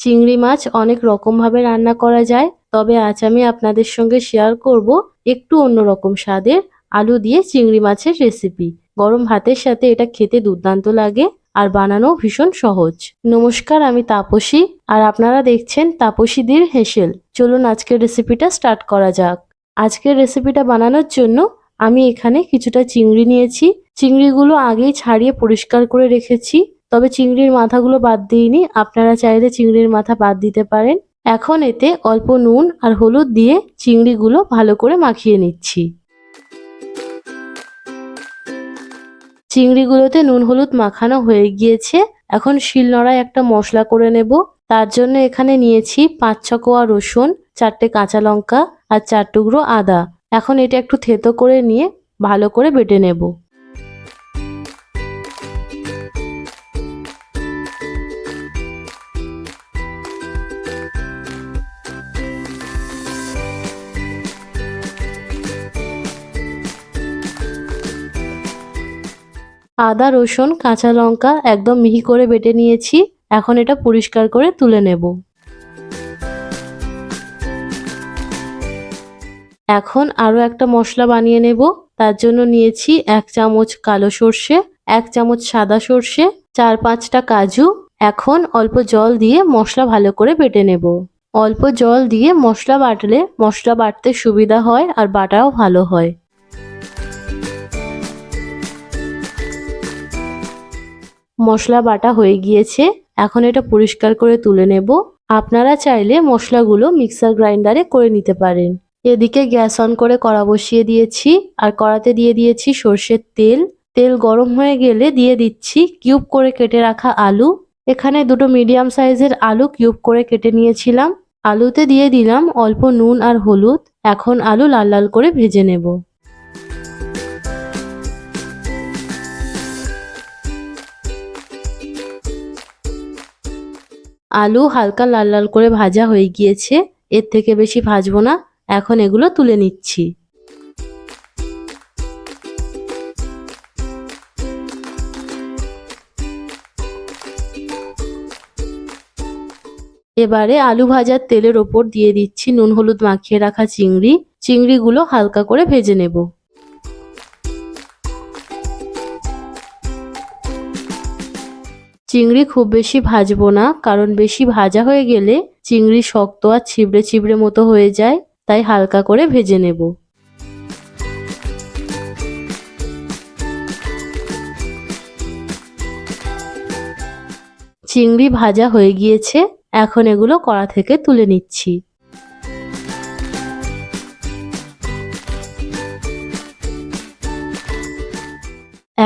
চিংড়ি মাছ অনেক রকমভাবে রান্না করা যায়। তবে আজ আমি আপনাদের সঙ্গে শেয়ার করব একটু অন্যরকম স্বাদের আলু দিয়ে চিংড়ি মাছের রেসিপি গরম ভাতের সাথে এটা খেতে দুর্দান্ত লাগে আর বানানো ভীষণ সহজ। নমস্কার, আমি তাপসী আর আপনারা দেখছেন তাপসীদের হেসেল। চলুন আজকের রেসিপিটা স্টার্ট করা যাক। আজকের রেসিপিটা বানানোর জন্য আমি এখানে কিছুটা চিংড়ি নিয়েছি। চিংড়িগুলো আগেই ছাড়িয়ে পরিষ্কার করে রেখেছি। তবে চিংড়ির মাথাগুলো বাদ দিইনি, আপনারা চাইলে চিংড়ির মাথা বাদ দিতে পারেন। এখন এতে অল্প নুন আর হলুদ দিয়ে চিংড়িগুলো ভালো করে মাখিয়ে নিচ্ছি। চিংড়িগুলোতে নুন হলুদ মাখানো হয়ে গিয়েছে, এখন শিলনোড়ায় একটা মশলা করে নেব। তার জন্য এখানে নিয়েছি পাঁচ ছ কোয়া রসুন, চারটে কাঁচা লঙ্কা আর চার টুকরো আদা। এখন এটা একটু থেতো করে নিয়ে ভালো করে বেটে নেব। আদা, রসুন, কাঁচা লঙ্কা একদম মিহি করে বেটে নিয়েছি। এখন এটা পরিষ্কার করে তুলে নেব। এখন আরও একটা মশলা বানিয়ে নেব। তার জন্য নিয়েছি এক চামচ কালো সর্ষে, এক চামচ সাদা সর্ষে, চার পাঁচটা কাজু। এখন অল্প জল দিয়ে মশলা ভালো করে বেটে নেব। অল্প জল দিয়ে মশলা বাটলে মশলা বাটতে সুবিধা হয় আর বাটাও ভালো হয়। মশলা বাটা হয়ে গিয়েছে। এখন এটা পরিষ্কার করে তুলে নেব। আপনারা চাইলে মশলাগুলো মিক্সার গ্রাইন্ডারে করে নিতে পারেন। এদিকে গ্যাস অন করে কড়া বসিয়ে দিয়েছি। আর কড়াতে দিয়ে দিয়েছি সর্ষের তেল। তেল গরম হয়ে গেলে দিয়ে দিচ্ছি কিউব করে কেটে রাখা আলু। এখানে দুটো মিডিয়াম সাইজের আলু কিউব করে কেটে নিয়েছিলাম। আলুতে দিয়ে দিলাম অল্প নুন আর হলুদ। এখন আলু লাল লাল করে ভেজে নেব। আলু হালকা লাল লাল করে ভাজা হয়ে গিয়েছে। এর থেকে বেশি ভাজবো না। এখন এগুলো তুলে নিচ্ছি। এবারে আলু ভাজার তেলের ওপর দিয়ে দিচ্ছি নুন হলুদ মাখিয়ে রাখা চিংড়ি। চিংড়িগুলো হালকা করে ভেজে নেব। চিংড়ি খুব বেশি ভাজবো না, কারণ বেশি ভাজা হয়ে গেলে চিংড়ি শক্ত আর ছিবড়ে ছিবড়ে মতো হয়ে যায়, তাই হালকা করে ভেজে নেব। চিংড়ি ভাজা হয়ে গিয়েছে, এখন এগুলো কড়া থেকে তুলে নিচ্ছি।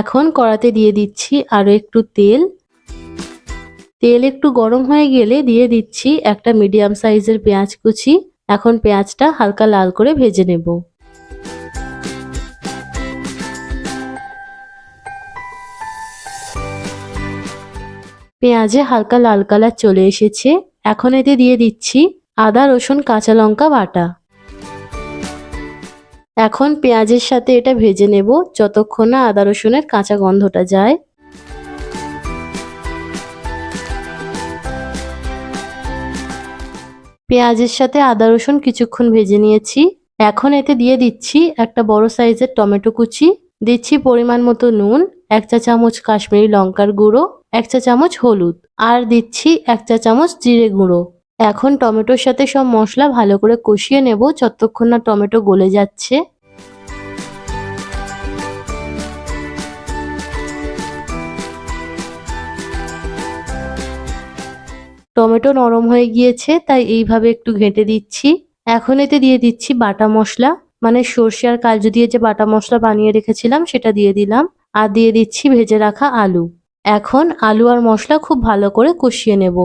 এখন কড়াতে দিয়ে দিচ্ছি আরও একটু তেল তেল একটু গরম হয়ে গেলে দিয়ে দিচ্ছি একটা মিডিয়াম সাইজের পেঁয়াজ কুচি। এখন পেঁয়াজটা হালকা লাল করে ভেজে নেব। পেঁয়াজে হালকা লাল কালার চলে এসেছে। এখন এতে দিয়ে দিচ্ছি আদা, রসুন, কাঁচা লঙ্কা বাটা। এখন পেঁয়াজের সাথে এটা ভেজে নেব যতক্ষণ না আদা, রসুনের কাঁচা গন্ধটা যায়। পেঁয়াজের সাথে আদা রসুন কিছুক্ষণ ভেজে নিয়েছি। এখন এতে দিয়ে দিচ্ছি একটা বড় সাইজের টমেটো কুচি। দিচ্ছি পরিমাণ মতো নুন, এক চা চামচ কাশ্মীরি লঙ্কার গুঁড়ো, এক চা চামচ হলুদ আর দিচ্ছি এক চা চামচ জিরে গুঁড়ো। এখন টমেটোর সাথে সব মশলা ভালো করে কষিয়ে নেব, যতক্ষণ না টমেটো গলে যাচ্ছে। টমেটো নরম হয়ে গিয়েছে, তাই এইভাবে একটু ঘেঁটে দিচ্ছি। এখন এতে দিয়ে দিচ্ছি বাটা মশলা মানে সর্ষে আর কাজু দিয়ে যে বাটা মশলা বানিয়ে রেখেছিলাম সেটা দিয়ে দিলাম। আর দিয়ে দিচ্ছি ভেজে রাখা আলু। এখন আলু আর মশলা খুব ভালো করে কষিয়ে নেব।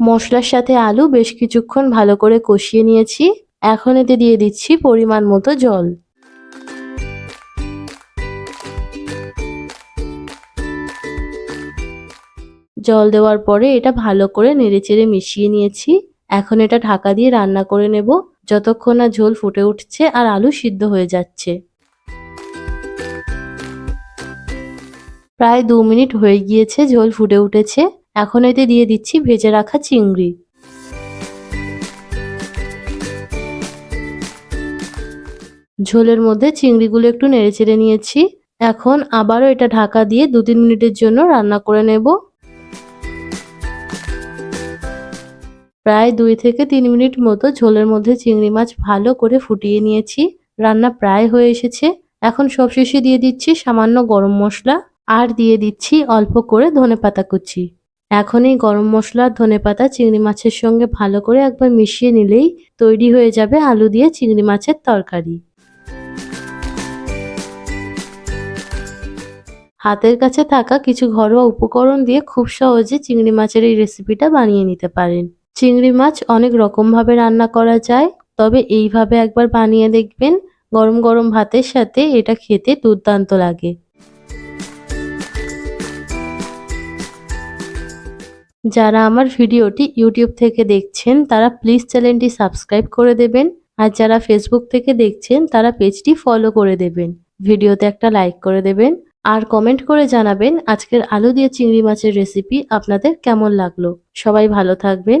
মশলার সাথে আলু বেশ কিছুক্ষণ ভালো করে কষিয়ে নিয়েছি। এখন এতে দিয়ে দিচ্ছি পরিমাণ মতো জল। জল দেওয়ার পরে এটা ভালো করে নেড়েচেড়ে মিশিয়ে নিয়েছি। এখন এটা ঢাকা দিয়ে রান্না করে নেব। যতক্ষণ না ঝোল ফুটে উঠছে আর আলু সিদ্ধ হয়ে যাচ্ছে। প্রায় দু মিনিট হয়ে গিয়েছে ঝোল ফুটে উঠেছে। এখন এতে দিয়ে দিচ্ছি ভেজে রাখা চিংড়ি। ঝোলের মধ্যে চিংড়িগুলো একটু নেড়েচেড়ে নিয়েছি। এখন আবারও এটা ঢাকা দিয়ে দু তিন মিনিটের জন্য রান্না করে নেব। প্রায় দুই থেকে তিন মিনিট মতো ঝোলের মধ্যে চিংড়ি মাছ ভালো করে ফুটিয়ে নিয়েছি। রান্না প্রায় হয়ে এসেছে। এখন সবশেষে দিয়ে দিচ্ছি সামান্য গরম মশলা আর দিয়ে দিচ্ছি অল্প করে ধনেপাতা কুচি। এখন এই গরম মশলা আর ধনেপাতা চিংড়ি মাছের সঙ্গে ভালো করে একবার মিশিয়ে নিলেই তৈরি হয়ে যাবে আলু দিয়ে চিংড়ি মাছের তরকারি। হাতের কাছে থাকা কিছু ঘরোয়া উপকরণ দিয়ে খুব সহজে চিংড়ি মাছের এই রেসিপিটা বানিয়ে নিতে পারেন। চিংড়ি মাছ অনেক রকমভাবে রান্না করা যায়, তবে এইভাবে একবার বানিয়ে দেখবেন গরম গরম ভাতের সাথে এটা খেতে দুর্দান্ত লাগে। যারা আমার ভিডিওটি ইউটিউব থেকে দেখছেন, তারা প্লিজ চ্যানেলটি সাবস্ক্রাইব করে দেবেন, আর যারা ফেসবুক থেকে দেখছেন, তারা পেজটি ফলো করে দেবেন। ভিডিওতে একটা লাইক করে দেবেন, আর কমেন্ট করে জানাবেন আজকের আলু দিয়ে চিংড়ি মাছের রেসিপি আপনাদের কেমন লাগল। সবাই ভালো থাকবেন